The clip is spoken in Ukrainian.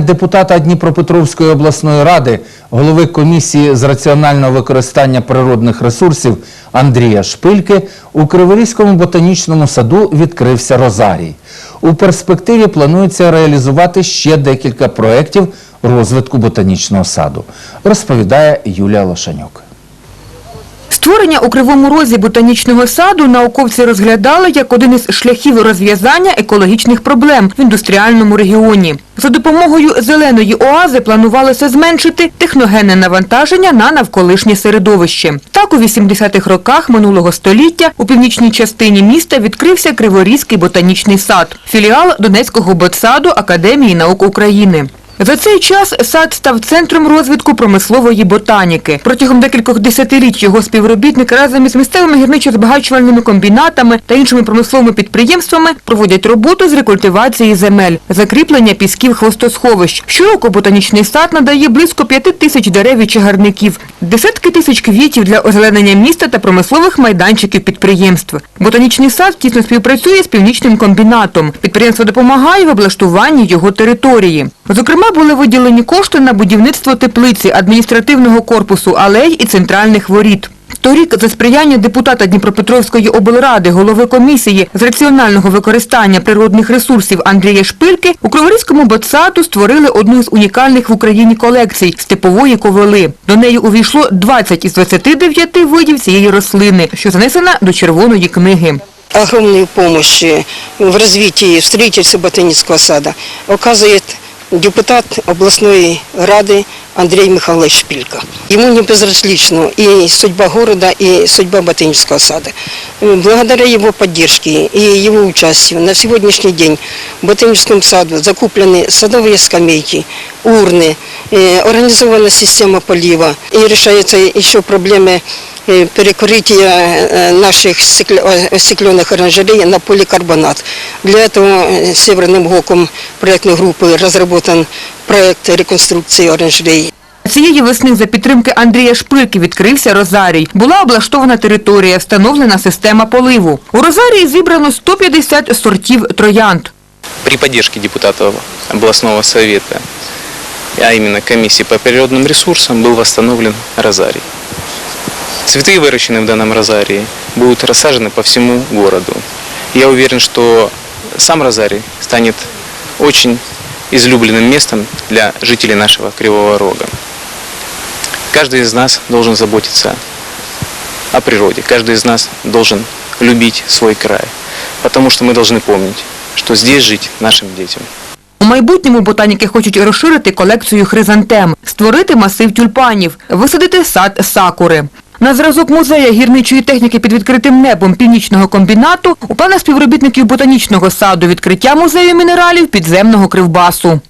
депутата Дніпропетровської обласної ради, голови комісії з раціонального використання природних ресурсів Андрія Шпильки у Криворізькому ботанічному саду відкрився розарій. У перспективі планується реалізувати ще декілька проєктів розвитку ботанічного саду, розповідає Юлія Лошанюк. Створення у Кривому Розі ботанічного саду науковці розглядали як один із шляхів розв'язання екологічних проблем в індустріальному регіоні. За допомогою зеленої оази планувалося зменшити техногенне навантаження на навколишнє середовище. Так, у 80-х роках минулого століття у північній частині міста відкрився Криворізький ботанічний сад, філіал Донецького ботсаду Академії наук України. За цей час сад став центром розвитку промислової ботаніки. Протягом декількох десятиліть його співробітники разом із місцевими гірничо-збагачувальними комбінатами та іншими промисловими підприємствами проводять роботу з рекультивації земель, закріплення пісків хвостосховищ. Щороку ботанічний сад надає близько п'яти тисяч дерев і чагарників, десятки тисяч квітів для озеленення міста та промислових майданчиків підприємств. Ботанічний сад тісно співпрацює з північним комбінатом. Підприємство допомагає в облаштуванні його території. Зокрема, були виділені кошти на будівництво теплиці, адміністративного корпусу, алей і центральних воріт. Торік за сприяння депутата Дніпропетровської облради, голови комісії з раціонального використання природних ресурсів Андрія Шпильки у Криворізькому ботсаду створили одну з унікальних в Україні колекцій степової ковили. До неї увійшло 20 із 29 видів цієї рослини, що занесена до червоної книги. огромную помощь э, в развитии, в ботанического сада оказывает депутат областной рады Андрей Михайлович Шпилько. Ему не безразлична и судьба города, и судьба ботанического сада. Э, Благодаря его поддержке и его участию на сегодняшний день в ботаническом саду закуплены садовые скамейки, урны, э, организована система полива и решаются еще проблемы э, перекрытия э, наших стекле- э, остекленных оранжерей на поликарбонат. Для этого э, Северным ГОКом проектной группы разработан проект реконструкции оранжерей. Цієї весни за підтримки Андрія Шпильки відкрився Розарій. Була облаштована територія, встановлена система поливу. У Розарії зібрано 150 сортів троянд. при поддержке депутатов областного совета, а именно комиссии по природным ресурсам, был восстановлен розарий. Цветы, выращенные в данном розарии, будут рассажены по всему городу. Я уверен, что сам розарий станет очень излюбленным местом для жителей нашего Кривого Рога. Каждый из нас должен заботиться о природе, каждый из нас должен любить свой край, потому что мы должны помнить, что здесь жить нашим детям. У майбутньому ботаніки хочуть розширити колекцію хризантем, створити масив тюльпанів, висадити сад сакури. На зразок музея гірничої техніки під відкритим небом північного комбінату у планах співробітників ботанічного саду відкриття музею мінералів підземного кривбасу.